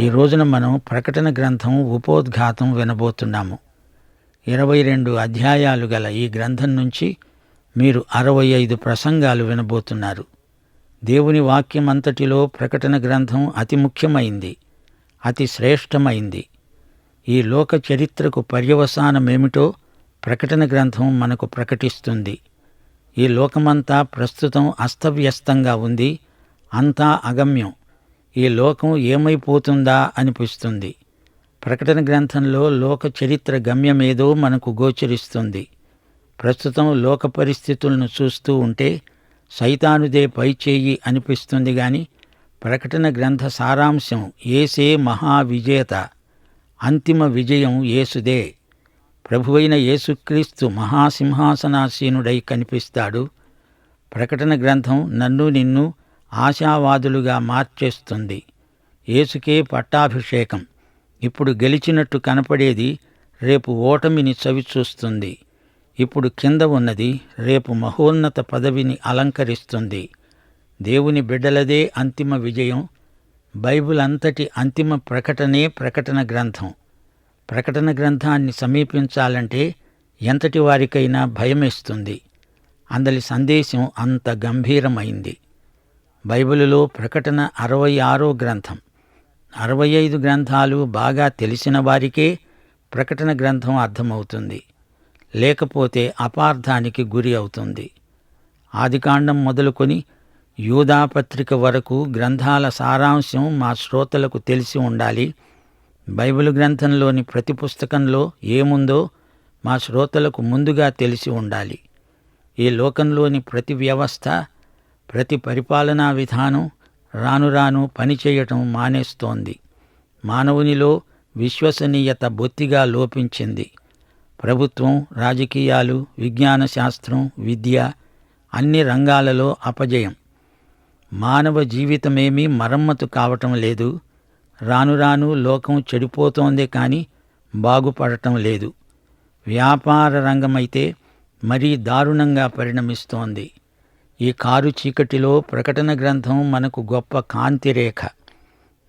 ఈ రోజున మనం ప్రకటన గ్రంథం ఉపోద్ఘాతం వినబోతున్నాము. ఇరవై రెండు అధ్యాయాలు గల ఈ గ్రంథం నుంచి మీరు అరవై ఐదు ప్రసంగాలు వినబోతున్నారు. దేవుని వాక్యం అంతటిలో ప్రకటన గ్రంథం అతి ముఖ్యమైంది అతి శ్రేష్టమైంది. ఈ లోక చరిత్రకు పర్యవసానమేమిటో ప్రకటన గ్రంథం మనకు ప్రకటిస్తుంది. ఈ లోకమంతా ప్రస్తుతం అస్తవ్యస్తంగా ఉంది అంతా అగమ్యం. ఈ లోకం ఏమైపోతుందా అనిపిస్తుంది. ప్రకటన గ్రంథంలో లోక చరిత్ర గమ్యమేదో మనకు గోచరిస్తుంది. ప్రస్తుతం లోక పరిస్థితులను చూస్తూ ఉంటే సైతానుదే పైచేయి అనిపిస్తుంది గాని ప్రకటన గ్రంథ సారాంశం ఏసే మహావిజేత అంతిమ విజయం యేసుదే. ప్రభువైన యేసుక్రీస్తు మహాసింహాసనాసీనుడై కనిపిస్తాడు. ప్రకటన గ్రంథం నన్ను నిన్ను ఆశావాదులుగా మార్చేస్తుంది. ఏసుకే పట్టాభిషేకం. ఇప్పుడు గెలిచినట్టు కనపడేది రేపు ఓటమిని చవిచూస్తుంది. ఇప్పుడు కింద ఉన్నది రేపు మహోన్నత పదవిని అలంకరిస్తుంది. దేవుని బిడ్డలదే అంతిమ విజయం. బైబిల్ అంతటి అంతిమ ప్రకటనే ప్రకటన గ్రంథం. ప్రకటన గ్రంథాన్ని సమీపించాలంటే ఎంతటి వారికైనా భయమేస్తుంది. అందలి సందేశం అంత గంభీరమైంది. బైబిలులో ప్రకటన అరవై ఆరో గ్రంథం. అరవై ఐదు గ్రంథాలు బాగా తెలిసిన వారికే ప్రకటన గ్రంథం అర్థమవుతుంది. లేకపోతే అపార్థానికి గురి అవుతుంది. ఆదికాండం మొదలుకొని యూదాపత్రిక వరకు గ్రంథాల సారాంశం మా శ్రోతలకు తెలిసి ఉండాలి. బైబిల్ గ్రంథంలోని ప్రతి పుస్తకంలో ఏముందో మా శ్రోతలకు ముందుగా తెలిసి ఉండాలి. ఈ లోకంలోని ప్రతి వ్యవస్థ ప్రతి పరిపాలనా విధానం రాను రాను పనిచేయటం మానేస్తోంది. మానవునిలో విశ్వసనీయత బొత్తిగా లోపించింది. ప్రభుత్వం రాజకీయాలు విజ్ఞాన శాస్త్రం విద్య అన్ని రంగాలలో అపజయం. మానవ జీవితమేమీ మరమ్మతు కావటం లేదు. రాను రాను లోకం చెడిపోతోందే కానీ బాగుపడటం లేదు. వ్యాపార రంగమైతే మరీ దారుణంగా పరిణమిస్తోంది. ఈ కారు చీకటిలో ప్రకటన గ్రంథం మనకు గొప్ప కాంతిరేఖ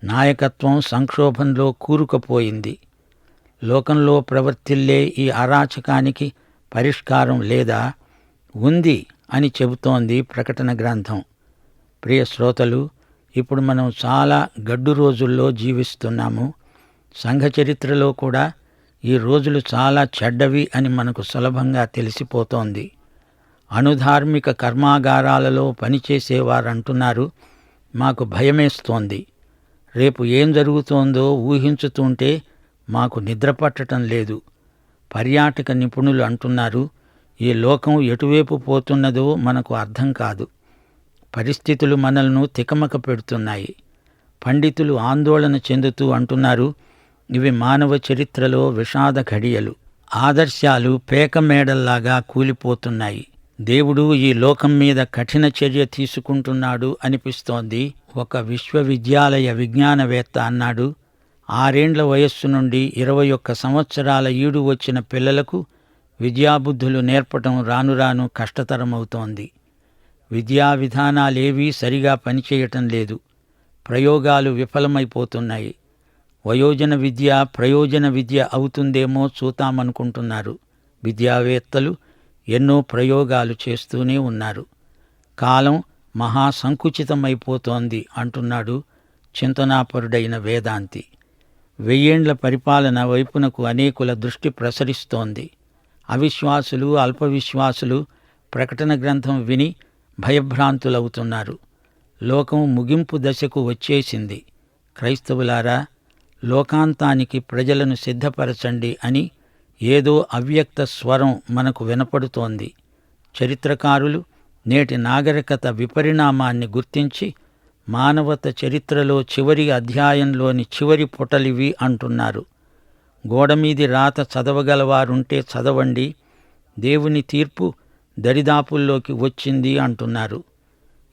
నాయకత్వం సంక్షోభంలో కూరుకుపోయింది. లోకంలో ప్రవర్తిల్లే ఈ అరాచకానికి పరిష్కారం లేదా? ఉంది అని చెబుతోంది ప్రకటన గ్రంథం. ప్రియ శ్రోతలు ఇప్పుడు మనం చాలా గడ్డు రోజుల్లో జీవిస్తున్నాము. సంఘ చరిత్రలో కూడా ఈ రోజులు చాలా చెడ్డవి అని మనకు సులభంగా తెలిసిపోతోంది. అణుధార్మిక కర్మాగారాలలో పనిచేసేవారంటున్నారు. మాకు భయమేస్తోంది. రేపు ఏం జరుగుతోందో ఊహించుతుంటే మాకు నిద్రపట్టటం లేదు. పర్యాటక నిపుణులు అంటున్నారు ఈ లోకం ఎటువైపు పోతున్నదో మనకు అర్థం కాదు. పరిస్థితులు మనల్ని తికమక పెడుతున్నాయి. పండితులు ఆందోళన చెందుతూ అంటున్నారు ఇవి మానవ చరిత్రలో విషాద ఘడియలు. ఆదర్శాలు పేక మేడల్లాగా కూలిపోతున్నాయి. దేవుడు ఈ లోకం మీద కఠిన చర్య తీసుకుంటున్నాడు అనిపిస్తోంది. ఒక విశ్వవిద్యాలయ విజ్ఞానవేత్త అన్నాడు. ఆరేండ్ల వయస్సు నుండి ఇరవై ఒక్క సంవత్సరాల ఈడు వచ్చిన పిల్లలకు విద్యాబుద్ధులు నేర్పటం రాను రాను కష్టతరమవుతోంది. విద్యా విధానాలేవీ సరిగా పనిచేయటం లేదు. ప్రయోగాలు విఫలమైపోతున్నాయి. వయోజన విద్య ప్రయోజన విద్య అవుతుందేమో చూతామనుకుంటున్నారు విద్యావేత్తలు ఎన్నో ప్రయోగాలు చేస్తూనే ఉన్నారు. కాలం మహాసంకుచితమైపోతోంది అంటున్నాడు చింతనాపరుడైన వేదాంతి. వెయ్యేండ్ల పరిపాలన వైపునకు అనేకుల దృష్టి ప్రసరిస్తోంది. అవిశ్వాసులు అల్పవిశ్వాసులు ప్రకటన గ్రంథం విని భయభ్రాంతులవుతున్నారు. లోకం ముగింపు దశకు వచ్చేసింది. క్రైస్తవులారా లోకాంతానికి ప్రజలను సిద్ధపరచండి అని ఏదో అవ్యక్త స్వరం మనకు వినపడుతోంది. చరిత్రకారులు నేటి నాగరికత విపరిణామాన్ని గుర్తించి మానవత చరిత్రలో చివరి అధ్యాయంలోని చివరి పుటలివి అంటున్నారు. గోడమీది రాత చదవగలవారుంటే చదవండి దేవుని తీర్పు దరిదాపుల్లోకి వచ్చింది అంటున్నారు.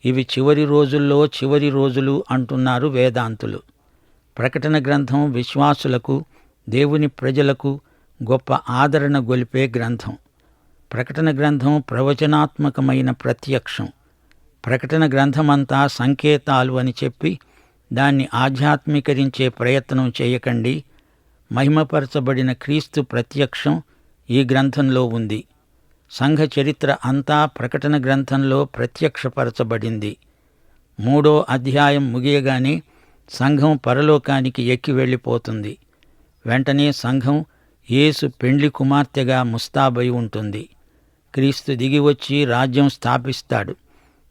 ఇవి చివరి రోజుల్లో చివరి రోజులు అంటున్నారు వేదాంతులు. ప్రకటన గ్రంథం విశ్వాసులకు దేవుని ప్రజలకు గొప్ప ఆదరణ గొలిపే గ్రంథం. ప్రకటన గ్రంథం ప్రవచనాత్మకమైన ప్రత్యక్షం. ప్రకటన గ్రంథమంతా సంకేతాలు అని చెప్పి దాన్ని ఆధ్యాత్మీకరించే ప్రయత్నం చేయకండి. మహిమపరచబడిన క్రీస్తు ప్రత్యక్షం ఈ గ్రంథంలో ఉంది. సంఘ చరిత్ర అంతా ప్రకటన గ్రంథంలో ప్రత్యక్షపరచబడింది. మూడో అధ్యాయం ముగియగానే సంఘం పరలోకానికి ఎక్కి వెళ్ళిపోతుంది. వెంటనే సంఘం యేసు పెండ్లి కుమార్తెగా ముస్తాబై ఉంటుంది. క్రీస్తు దిగివచ్చి రాజ్యం స్థాపిస్తాడు.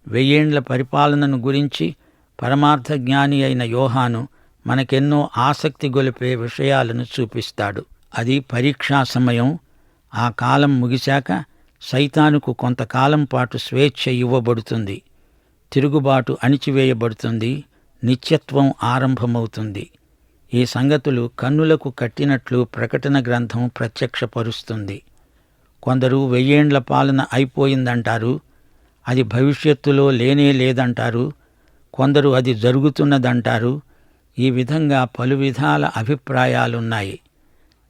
వెయ్యేండ్ల పరిపాలనను గురించి పరమార్థ జ్ఞాని అయిన యోహాను మనకెన్నో ఆసక్తి గొలిపే విషయాలను చూపిస్తాడు. అది పరీక్షా సమయం. ఆ కాలం ముగిశాక సైతానుకు కొంతకాలం పాటు స్వేచ్ఛ ఇవ్వబడుతుంది. తిరుగుబాటు అణిచివేయబడుతుంది. నిత్యత్వం ఆరంభమవుతుంది. ఈ సంగతులు కన్నులకు కట్టినట్లు ప్రకటన గ్రంథం ప్రత్యక్షపరుస్తుంది. కొందరు వెయ్యేండ్ల పాలన అయిపోయిందంటారు అది భవిష్యత్తులో లేనే లేదంటారు కొందరు అది జరుగుతున్నదంటారు ఈ విధంగా పలు విధాల అభిప్రాయాలున్నాయి.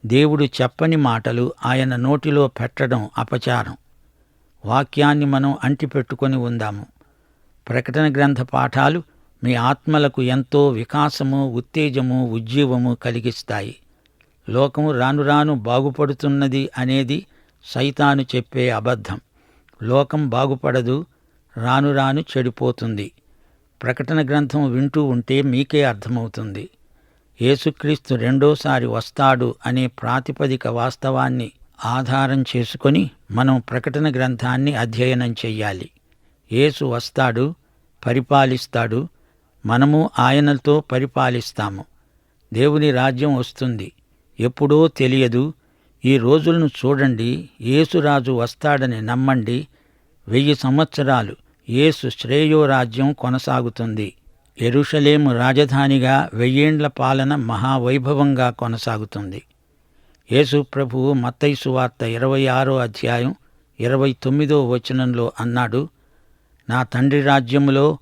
దేవుడు చెప్పని మాటలు ఆయన నోటిలో పెట్టడం అపచారం. వాక్యాన్ని మనం అంటిపెట్టుకొని ఉందాము. ప్రకటన గ్రంథ పాఠాలు మీ ఆత్మలకు ఎంతో వికాసము ఉత్తేజము ఉజ్జీవము కలిగిస్తాయి. లోకము రాను రాను బాగుపడుతున్నది అనేది సైతాను చెప్పే అబద్ధం. లోకం బాగుపడదు రాను రాను చెడిపోతుంది. ప్రకటన గ్రంథం వింటూ ఉంటే మీకే అర్థమవుతుంది. యేసుక్రీస్తు రెండోసారి వస్తాడు అనే ప్రాతిపదిక వాస్తవాన్ని ఆధారం చేసుకొని మనం ప్రకటన గ్రంథాన్ని అధ్యయనం చెయ్యాలి. యేసు వస్తాడు పరిపాలిస్తాడు మనము ఆయనతో పరిపాలిస్తాము. దేవుని రాజ్యం వస్తుంది. ఎప్పుడో తెలియదు. ఈ రోజులను చూడండి. యేసురాజు వస్తాడని నమ్మండి. వెయ్యి సంవత్సరాలు యేసు శ్రేయో రాజ్యం కొనసాగుతుంది. ఎరుషలేము రాజధానిగా వెయ్యేండ్ల పాలన మహావైభవంగా కొనసాగుతుంది. యేసు ప్రభువు మత్తైసు వార్త ఇరవై ఆరో అధ్యాయం ఇరవై తొమ్మిదో వచనంలో అన్నాడు నా తండ్రి రాజ్యములో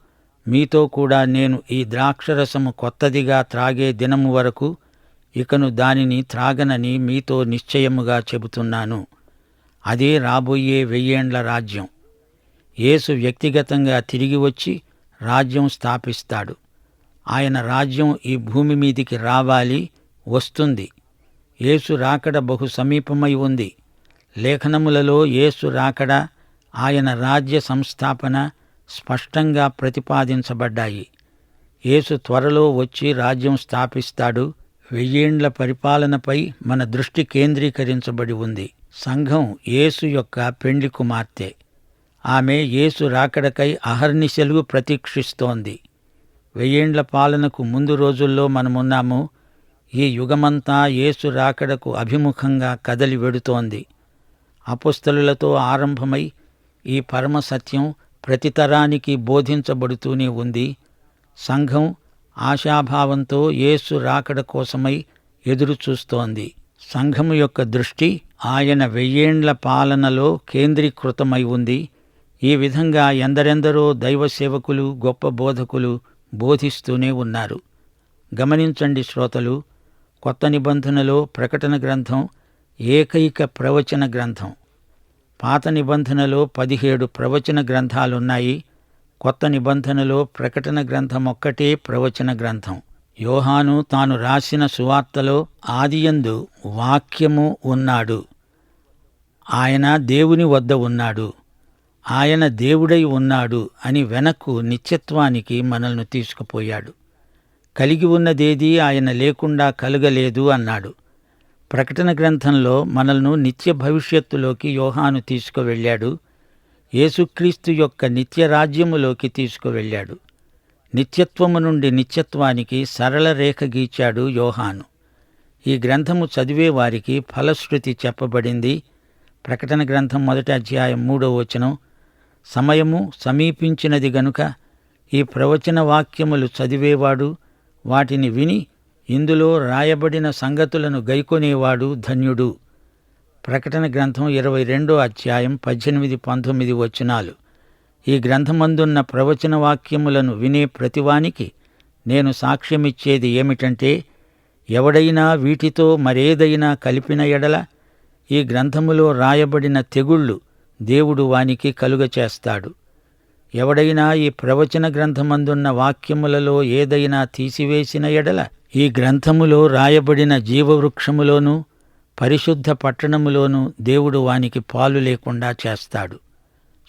మీతో కూడా నేను ఈ ద్రాక్షరసము కొత్తదిగా త్రాగే దినము వరకు ఇకను దానిని త్రాగనని మీతో నిశ్చయముగా చెబుతున్నాను. అదే రాబోయే వెయ్యేండ్ల రాజ్యం. యేసు వ్యక్తిగతంగా తిరిగి వచ్చి రాజ్యం స్థాపిస్తాడు. ఆయన రాజ్యం ఈ భూమి మీదికి రావాలి వస్తుంది. యేసు రాకడ బహు సమీపమై ఉంది. లేఖనములలో యేసు రాకడ ఆయన రాజ్య సంస్థాపన స్పష్టంగా ప్రతిపాదించబడ్డాయి. యేసు త్వరలో వచ్చి రాజ్యం స్థాపిస్తాడు. వెయ్యేండ్ల పరిపాలనపై మన దృష్టి కేంద్రీకరించబడి ఉంది. సంఘం యేసు యొక్క పెండ్లి కుమార్తె. ఆమె యేసు రాకడకై అహర్నిశలు ప్రతీక్షిస్తోంది. వెయ్యేండ్ల పాలనకు ముందు రోజుల్లో మనమున్నాము. ఈ యుగమంతా యేసు రాకడకు అభిముఖంగా కదలి వెడుతోంది. అపుస్తలులతో ఆరంభమై ఈ పరమ సత్యం ప్రతి తరానికి బోధించబడుతూనే ఉంది. సంఘం ఆశాభావంతో యేసు రాకడ కోసమై ఎదురుచూస్తోంది. సంఘం యొక్క దృష్టి ఆయన వెయ్యేండ్ల పాలనలో కేంద్రీకృతమై ఉంది. ఈ విధంగా ఎందరెందరో దైవ సేవకులు గొప్ప బోధకులు బోధిస్తూనే ఉన్నారు. గమనించండి శ్రోతలు కొత్త నిబంధనలో ప్రకటన గ్రంథం ఏకైక ప్రవచన గ్రంథం. పాత నిబంధనలో పదిహేడు ప్రవచన గ్రంథాలున్నాయి. కొత్త నిబంధనలో ప్రకటన గ్రంథం ఒక్కటే ప్రవచన గ్రంథం. యోహాను తాను రాసిన సువార్తలో ఆదియందు వాక్యము ఉన్నాడు. ఆయన దేవుని వద్ద ఉన్నాడు. ఆయన దేవుడై ఉన్నాడు అని వెనక్కు నిత్యత్వానికి మనల్ని తీసుకుపోయాడు. కలిగి ఉన్నదేదీ ఆయన లేకుండా కలుగలేదు అన్నాడు. ప్రకటన గ్రంథంలో మనల్ని నిత్య భవిష్యత్తులోకి యోహాను తీసుకువెళ్ళాడు. యేసుక్రీస్తు యొక్క నిత్య రాజ్యములోకి తీసుకువెళ్ళాడు. నిత్యత్వము నుండి నిత్యత్వానికి సరళ రేఖ గీచాడు యోహాను. ఈ గ్రంథము చదివే వారికి ఫలశ్రుతి చెప్పబడింది. ప్రకటన గ్రంథం మొదటి అధ్యాయం మూడో వచనం. సమయము సమీపించినది గనుక ఈ ప్రవచన వాక్యములు చదివేవాడు వాటిని విని ఇందులో రాయబడిన సంగతులను గైకొనేవాడు ధన్యుడు. ప్రకటన గ్రంథం ఇరవై రెండో అధ్యాయం పద్దెనిమిది పంతొమ్మిది వచనాలు. ఈ గ్రంథమందున్న ప్రవచన వాక్యములను వినే ప్రతివానికి నేను సాక్ష్యమిచ్చేది ఏమిటంటే ఎవడైనా వీటితో మరేదైనా కలిపిన ఎడల ఈ గ్రంథములో రాయబడిన తెగుళ్ళు దేవుడు వానికి కలుగచేస్తాడు. ఎవడైనా ఈ ప్రవచన గ్రంథమందున్న వాక్యములలో ఏదైనా తీసివేసిన ఎడల ఈ గ్రంథములో రాయబడిన జీవవృక్షములోనూ పరిశుద్ధ పట్టణములోనూ దేవుడు వానికి పాలు లేకుండా చేస్తాడు.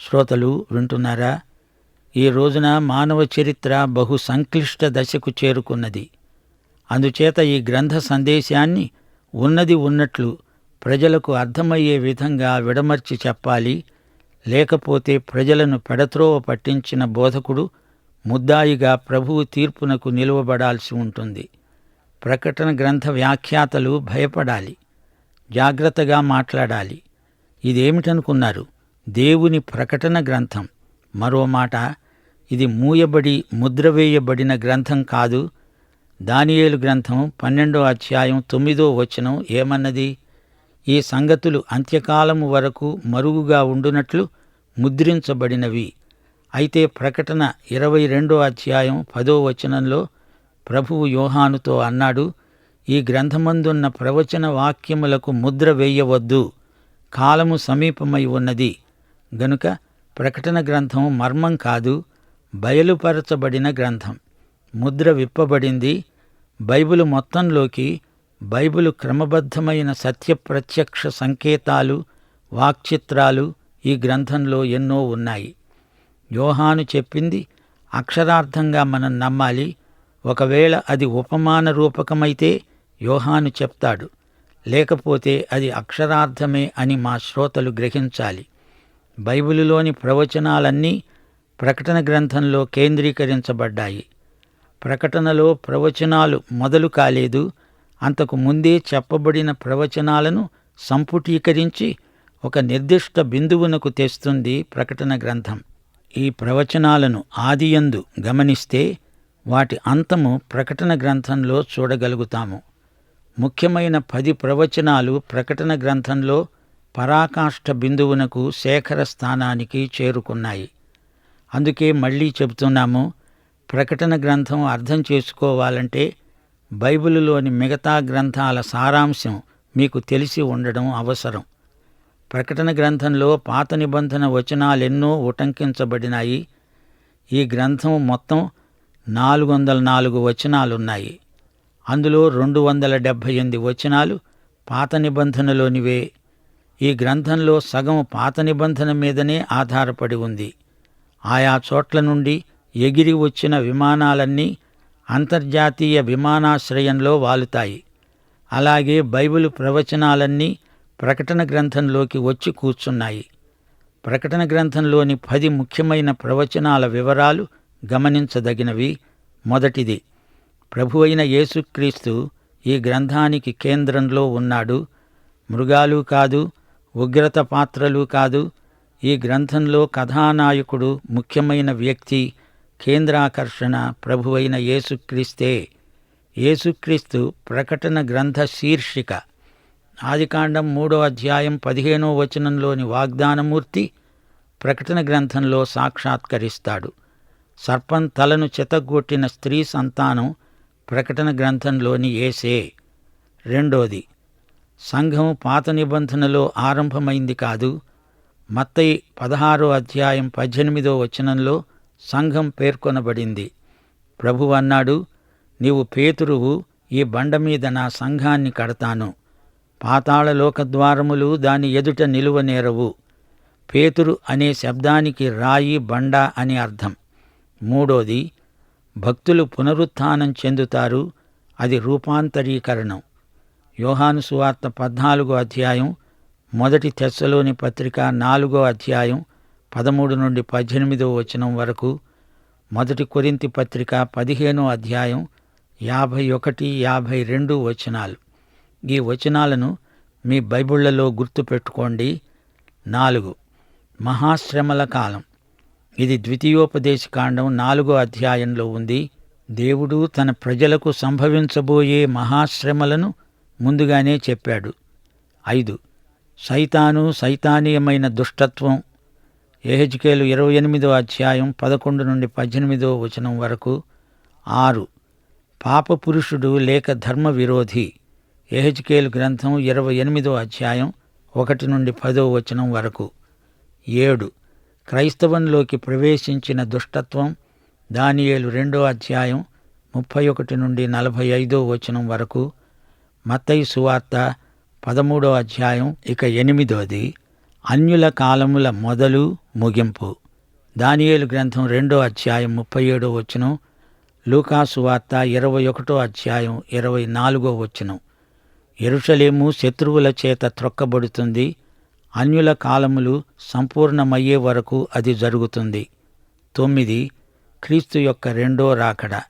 శ్రోతలు వింటున్నారా? ఈ రోజున మానవ చరిత్ర బహు సంక్లిష్ట దశకు చేరుకున్నది. అందుచేత ఈ గ్రంథ సందేశాన్ని ఉన్నది ఉన్నట్లు ప్రజలకు అర్థమయ్యే విధంగా విడమర్చి చెప్పాలి. లేకపోతే ప్రజలను పెడత్రోవ పట్టించిన బోధకుడు ముద్దాయిగా ప్రభువు తీర్పునకు నిలువబడాల్సి ఉంటుంది. ప్రకటన గ్రంథ వ్యాఖ్యాతలు భయపడాలి. జాగ్రత్తగా మాట్లాడాలి. ఇదేమిటనుకున్నారు? దేవుని ప్రకటన గ్రంథం. మరో మాట ఇది మూయబడి ముద్ర వేయబడిన గ్రంథం కాదు. దానియేలు గ్రంథం పన్నెండో అధ్యాయం తొమ్మిదో వచనం ఏమన్నది? ఈ సంగతులు అంత్యకాలము వరకు మరుగుగా ఉండునట్లు ముద్రించబడినవి. అయితే ప్రకటన ఇరవై రెండో అధ్యాయం పదో వచనంలో ప్రభువు యోహానుతో అన్నాడు ఈ గ్రంథమందున్న ప్రవచన వాక్యములకు ముద్ర వేయవద్దు. కాలము సమీపమై ఉన్నది. గనుక ప్రకటన గ్రంథం మర్మం కాదు బయలుపరచబడిన గ్రంథం. ముద్ర విప్పబడింది. బైబిలు మొత్తంలోకి బైబిలు క్రమబద్ధమైన సత్యప్రత్యక్ష సంకేతాలు వాక్చిత్రాలు ఈ గ్రంథంలో ఎన్నో ఉన్నాయి. యోహాను చెప్పింది అక్షరార్థంగా మనం నమ్మాలి. ఒకవేళ అది ఉపమాన రూపకమైతే యోహాను చెప్తాడు. లేకపోతే అది అక్షరార్థమే అని మా శ్రోతలు గ్రహించాలి. బైబిలులోని ప్రవచనాలన్నీ ప్రకటన గ్రంథంలో కేంద్రీకరించబడ్డాయి. ప్రకటనలో ప్రవచనాలు మొదలు కాలేదు. అంతకు ముందే చెప్పబడిన ప్రవచనాలను సంపుటీకరించి ఒక నిర్దిష్ట బిందువునకు తెస్తుంది ప్రకటన గ్రంథం. ఈ ప్రవచనాలను ఆదియందు గమనిస్తే వాటి అంతము ప్రకటన గ్రంథంలో చూడగలుగుతాము. ముఖ్యమైన పది ప్రవచనాలు ప్రకటన గ్రంథంలో పరాకాష్ఠ బిందువునకు శేఖర స్థానానికి చేరుకున్నాయి. అందుకే మళ్ళీ చెబుతున్నాము ప్రకటన గ్రంథం అర్థం చేసుకోవాలంటే బైబిలులోని మిగతా గ్రంథాల సారాంశం మీకు తెలిసి ఉండడం అవసరం. ప్రకటన గ్రంథంలో పాత నిబంధన వచనాలెన్నో ఉటంకించబడినాయి. ఈ గ్రంథం మొత్తం నాలుగు వందల నాలుగు వచనాలున్నాయి. అందులో రెండు వందల డెబ్భై ఎనిమిది వచనాలు పాత నిబంధనలోనివే. ఈ గ్రంథంలో సగం పాత నిబంధన మీదనే ఆధారపడి ఉంది. ఆయా చోట్ల నుండి ఎగిరి వచ్చిన విమానాలన్నీ అంతర్జాతీయ విమానాశ్రయంలో వాలుతాయి. అలాగే బైబిల్ ప్రవచనాలన్నీ ప్రకటన గ్రంథంలోకి వచ్చి కూర్చున్నాయి. ప్రకటన గ్రంథంలోని పది ముఖ్యమైన ప్రవచనాల వివరాలు గమనించదగినవి. మొదటిది ప్రభువైన యేసుక్రీస్తు ఈ గ్రంథానికి కేంద్రంలో ఉన్నాడు. మృగాలు కాదు ఉగ్రత పాత్రలు కాదు ఈ గ్రంథంలో కథానాయకుడు ముఖ్యమైన వ్యక్తి కేంద్రాకర్షణ ప్రభువైన యేసుక్రీస్తే. యేసుక్రీస్తు ప్రకటన గ్రంథ శీర్షిక. ఆదికాండం మూడో అధ్యాయం పదిహేనో వచనంలోని వాగ్దానమూర్తి ప్రకటన గ్రంథంలో సాక్షాత్కరిస్తాడు. సర్పం తలను చెతగొట్టిన స్త్రీ సంతానం ప్రకటన గ్రంథంలోని ఏసే. రెండోది సంఘం పాత నిబంధనలో ఆరంభమైంది కాదు. మత్తయి పదహారో అధ్యాయం పద్దెనిమిదో వచనంలో సంఘం పేర్కొనబడింది. ప్రభు అన్నాడు నీవు పేతురువు ఈ బండ మీద నా సంఘాన్ని కడతాను. పాతాళలోకద్వారములు దాని ఎదుట నిలువనేరవు పేతురు అనే శబ్దానికి రాయి బండ అని అర్థం. మూడోది భక్తులు పునరుత్థానం చెందుతారు. అది రూపాంతరీకరణం. యోహాను సువార్త పద్నాలుగో అధ్యాయం మొదటి తెస్సలోని పత్రిక నాలుగో అధ్యాయం పదమూడు నుండి పద్దెనిమిదో వచనం వరకు మొదటి కొరింతి పత్రిక పదిహేనో అధ్యాయం యాభై ఒకటి యాభై రెండు వచనాలు. ఈ వచనాలను మీ బైబిళ్ళలో గుర్తుపెట్టుకోండి నాలుగు. మహాశ్రమల కాలం. ఇది ద్వితీయోపదేశకాండం నాలుగో అధ్యాయంలో ఉంది. దేవుడు తన ప్రజలకు సంభవించబోయే మహాశ్రమలను ముందుగానే చెప్పాడు. ఐదు. సైతాను సైతానీయమైన దుష్టత్వం. ఏహెచ్కేలు ఇరవై ఎనిమిదో అధ్యాయం పదకొండు నుండి పద్దెనిమిదో వచనం వరకు. ఆరు. పాప పురుషుడు లేక ధర్మ విరోధి ఏహెచ్కేలు గ్రంథం ఇరవై ఎనిమిదో అధ్యాయం ఒకటి నుండి పదో వచనం వరకు. ఏడు. క్రైస్తవంలోకి ప్రవేశించిన దుష్టత్వం దానియేలు రెండో అధ్యాయం ముప్పై ఒకటి నుండి నలభై ఐదో వచనం వరకు. మత్తయి సువార్త పదమూడో అధ్యాయం ఇక ఎనిమిదోది. అన్యుల కాలముల మొదలు ముగింపు. దానియేలు గ్రంథం రెండో అధ్యాయం ముప్పై ఏడో వచనం. లూకాసు వార్త ఇరవై ఒకటో అధ్యాయం ఇరవై నాలుగో వచనం. ఎరుషలేము శత్రువుల చేత త్రొక్కబడుతుంది. అన్యుల కాలములు సంపూర్ణమయ్యే వరకు అది జరుగుతుంది. తొమ్మిది. క్రీస్తు యొక్క రెండో రాకడ.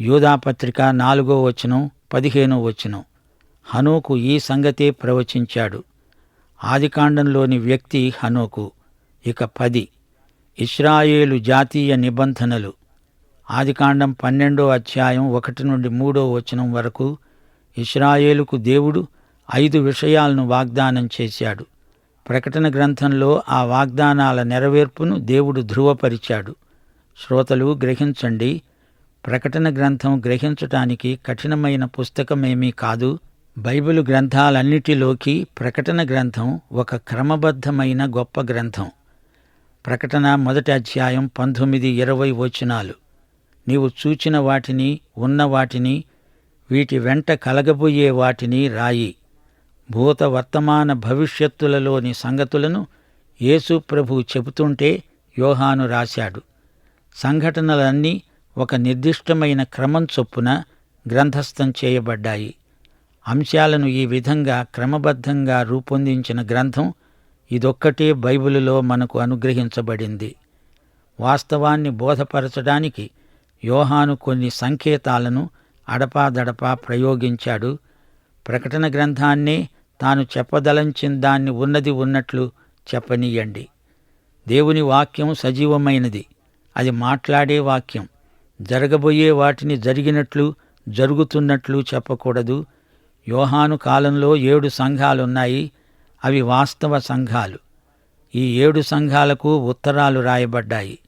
యూదాపత్రిక నాలుగో వచనం పదిహేనో వచనం. హనోకు ఈ సంగతే ప్రవచించాడు. ఆదికాండంలోని వ్యక్తి హనోకు. ఇక పది. ఇస్రాయేలు జాతీయ నిబంధనలు. ఆదికాండం పన్నెండో అధ్యాయం ఒకటి నుండి మూడో వచనం వరకు ఇస్రాయేలుకు దేవుడు ఐదు విషయాలను వాగ్దానం చేశాడు. ప్రకటన గ్రంథంలో ఆ వాగ్దానాల నెరవేర్పును దేవుడు ధృవపరిచాడు. శ్రోతలు గ్రహించండి ప్రకటన గ్రంథం గ్రహించటానికి కఠినమైన పుస్తకమేమీ కాదు. బైబిల్ గ్రంథాలన్నిటిలోకి ప్రకటన గ్రంథం ఒక క్రమబద్ధమైన గొప్ప గ్రంథం. ప్రకటన మొదటి అధ్యాయం పంతొమ్మిది ఇరవై వచనాలు. నీవు చూచిన వాటిని ఉన్న వాటిని వీటి వెంట కలగబోయే వాటిని రాయి. భూత వర్తమాన భవిష్యత్తులలోని సంగతులను యేసు ప్రభు చెబుతుంటే యోహాను రాశాడు. సంఘటనలన్నీ ఒక నిర్దిష్టమైన క్రమం చొప్పున గ్రంథస్థం చేయబడ్డాయి. అంశాలను ఈ విధంగా క్రమబద్ధంగా రూపొందించిన గ్రంథం ఇదొక్కటే బైబిలులో మనకు అనుగ్రహించబడింది. వాస్తవాన్ని బోధపరచడానికి యోహాను కొన్ని సంకేతాలను అడపాదడపా ప్రయోగించాడు. ప్రకటన గ్రంథాన్నే తాను చెప్పదలంచిన దాన్ని ఉన్నది ఉన్నట్లు చెప్పనీయండి. దేవుని వాక్యం సజీవమైనది. అది మాట్లాడే వాక్యం. జరగబోయే వాటిని జరిగినట్లు జరుగుతున్నట్లు చెప్పకూడదు. యోహాను కాలంలో ఏడు సంఘాలున్నాయి. అవి వాస్తవ సంఘాలు. ఈ ఏడు సంఘాలకు ఉత్తరాలు రాయబడ్డాయి.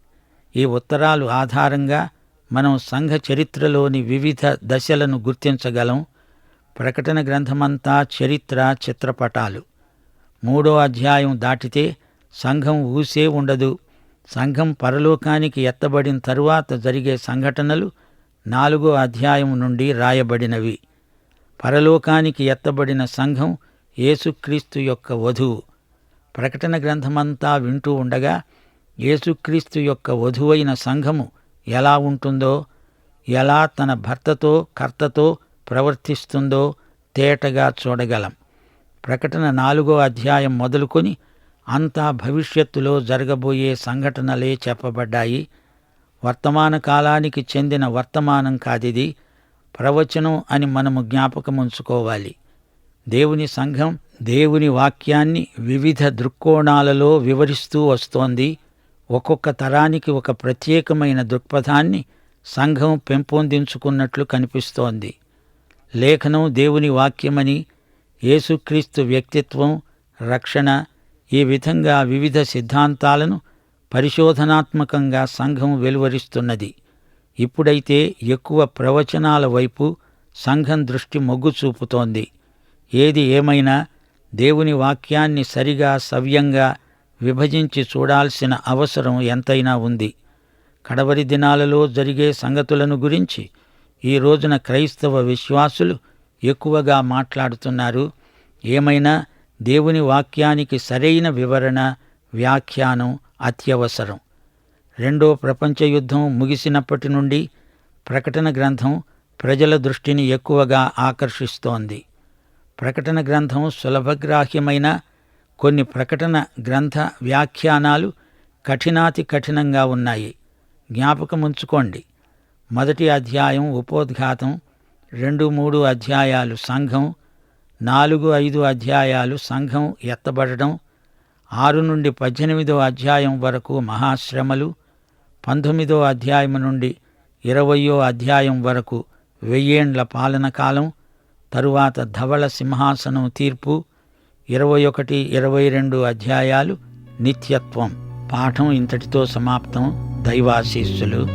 ఈ ఉత్తరాలు ఆధారంగా మనం సంఘ చరిత్రలోని వివిధ దశలను గుర్తించగలం. ప్రకటన గ్రంథమంతా చరిత్ర చిత్రపటాలు. మూడో అధ్యాయం దాటితే సంఘం ఊసే ఉండదు. సంఘం పరలోకానికి ఎత్తబడిన తరువాత జరిగే సంఘటనలు నాలుగో అధ్యాయం నుండి రాయబడినవి. పరలోకానికి ఎత్తబడిన సంఘం యేసుక్రీస్తు యొక్క వధువు. ప్రకటన గ్రంథమంతా వింటూ ఉండగా యేసుక్రీస్తు యొక్క వధువైన సంఘము ఎలా ఉంటుందో ఎలా తన భర్తతో కర్తతో ప్రవర్తిస్తుందో తేటగా చూడగలం. ప్రకటన నాలుగో అధ్యాయం మొదలుకొని అంతా భవిష్యత్తులో జరగబోయే సంఘటనలే చెప్పబడ్డాయి. వర్తమాన కాలానికి చెందిన వర్తమానం కాదిది. ప్రవచనం అని మనము జ్ఞాపకముంచుకోవాలి. దేవుని సంఘం దేవుని వాక్యాన్ని వివిధ దృక్కోణాలలో వివరిస్తూ వస్తోంది. ఒక్కొక్క తరానికి ఒక ప్రత్యేకమైన దృక్పథాన్ని సంఘం పెంపొందించుకున్నట్లు కనిపిస్తోంది. లేఖనం దేవుని వాక్యమని యేసుక్రీస్తు వ్యక్తిత్వం రక్షణ ఈ విధంగా వివిధ సిద్ధాంతాలను పరిశోధనాత్మకంగా సంఘం వెలువరిస్తున్నది. ఇప్పుడైతే ఎక్కువ ప్రవచనాల వైపు సంఘం దృష్టి మొగ్గు చూపుతోంది. ఏది ఏమైనా దేవుని వాక్యాన్ని సరిగా సవ్యంగా విభజించి చూడాల్సిన అవసరం ఎంతైనా ఉంది. కడవరి దినాలలో జరిగే సంగతులను గురించి ఈ రోజున క్రైస్తవ విశ్వాసులు ఎక్కువగా మాట్లాడుతున్నారు. ఏమైనా దేవుని వాక్యానికి సరైన వివరణ వ్యాఖ్యానం అత్యవసరం. రెండో ప్రపంచ యుద్ధం ముగిసినప్పటి నుండి ప్రకటన గ్రంథం ప్రజల దృష్టిని ఎక్కువగా ఆకర్షిస్తోంది. ప్రకటన గ్రంథం సులభగ్రాహ్యమైన కొన్ని ప్రకటన గ్రంథ వ్యాఖ్యానాలు కఠినాతి కఠినంగా ఉన్నాయి. జ్ఞాపకముంచుకోండి మొదటి అధ్యాయం ఉపోద్ఘాతం రెండు మూడు అధ్యాయాలు సంఘం నాలుగు ఐదు అధ్యాయాలు సంఘం ఎత్తబడడం ఆరు నుండి పద్దెనిమిదో అధ్యాయం వరకు మహాశ్రమలు పంతొమ్మిదో అధ్యాయం నుండి ఇరవయో అధ్యాయం వరకు వెయ్యేండ్ల పాలన కాలం తరువాత ధవళ సింహాసనం తీర్పు ఇరవై ఒకటి ఇరవై రెండు అధ్యాయాలు నిత్యత్వం. పాఠం ఇంతటితో సమాప్తం. దైవాశీస్సులు.